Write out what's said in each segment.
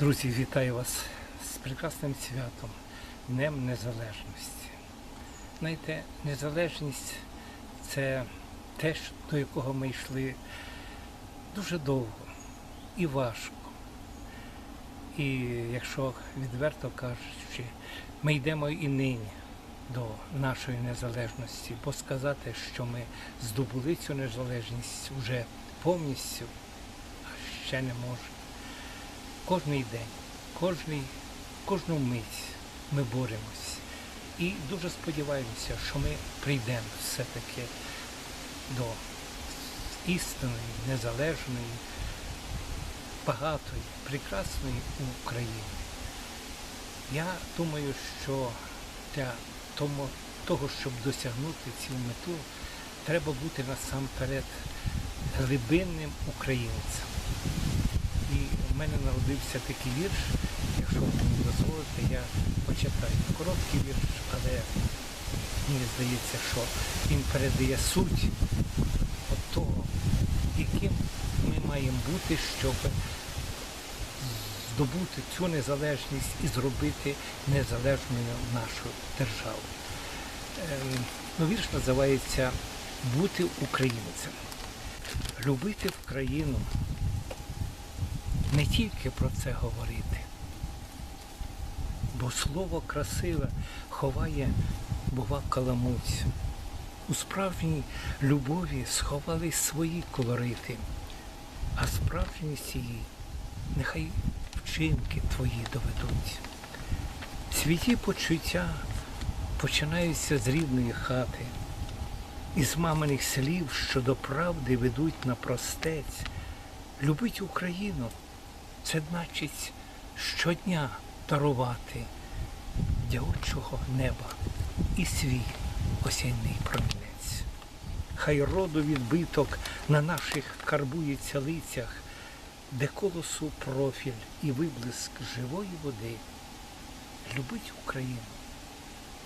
Друзі, вітаю вас з прекрасним святом, Днем Незалежності. Знаєте, незалежність це те, до якого ми йшли дуже довго і важко. І якщо відверто кажучи, ми йдемо і нині до нашої незалежності, бо сказати, що ми здобули цю незалежність вже повністю, ще не можемо. Кожний день, кожний, кожну мить ми боремось. І дуже сподіваємося, що ми прийдемо все-таки до істинної, незалежної, багатої, прекрасної України. Я думаю, що для того, щоб досягнути цю мету, треба бути насамперед глибинним українцем. Мене народився такий вірш, якщо ви мені дозволите, я почитаю. Короткий вірш, але мені здається, що він передає суть того, яким ми маємо бути, щоб здобути цю незалежність і зробити незалежною нашу державу. Ем, Ну, вірш називається Бути українцем. Любити в країну не тільки про це говорити, бо слово красиве ховає, бува, каламуть. У справжній любові сховали свої колорити, а справжність її нехай вчинки твої доведуть. Світі почуття починаються з рідної хати, із маминих слів, що до правди ведуть на простець. Любить Україну це значить щодня дарувати дячого неба і свій осінний промінець. Хай роду відбиток на наших карбується лицях, де колосу профіль і виблиск живої води. Любить Україну,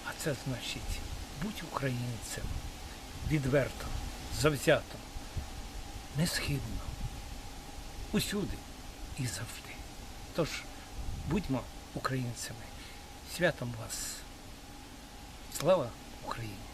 а це значить будь українцем відверто, завзято, несхибно, усюди і завжди. Тож будьмо українцями. Святом вас. Слава Україні!